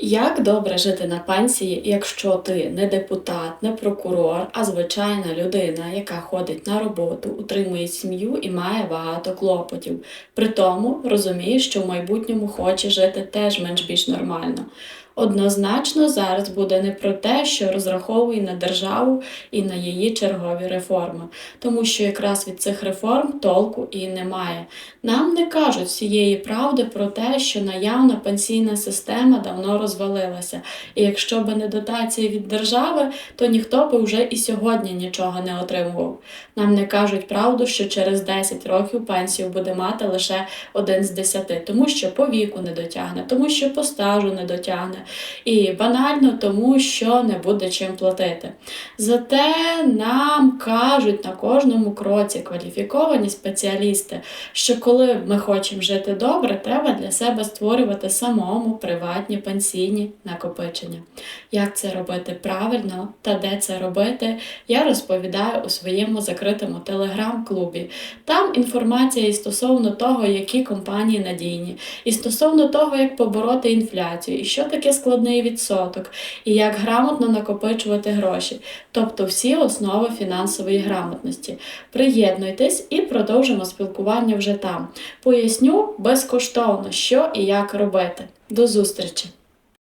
Як добре жити на пенсії, якщо ти не депутат, не прокурор, а звичайна людина, яка ходить на роботу, утримує сім'ю і має багато клопотів. При тому розумієш, що в майбутньому хоче жити теж менш більш нормально. Однозначно зараз буде не про те, що розраховує на державу і на її чергові реформи, тому що якраз від цих реформ толку і немає. Нам не кажуть всієї правди про те, що наявна пенсійна система давно розвалилася, і якщо би не дотації від держави, то ніхто би вже і сьогодні нічого не отримував. Нам не кажуть правду, що через 10 років пенсію буде мати лише один з десяти, тому що по віку не дотягне, тому що по стажу не дотягне, і банально тому, що не буде чим платити. Зате нам кажуть на кожному кроці кваліфіковані спеціалісти, що коли ми хочемо жити добре, треба для себе створювати самому приватні пенсійні накопичення. Як це робити правильно та де це робити, я розповідаю у своєму закритому телеграм-клубі. Там інформація і стосовно того, які компанії надійні, і стосовно того, як побороти інфляцію, і що таке складний відсоток, і як грамотно накопичувати гроші, тобто всі основи фінансової грамотності. Приєднуйтесь і продовжимо спілкування вже там. Поясню безкоштовно, що і як робити. До зустрічі!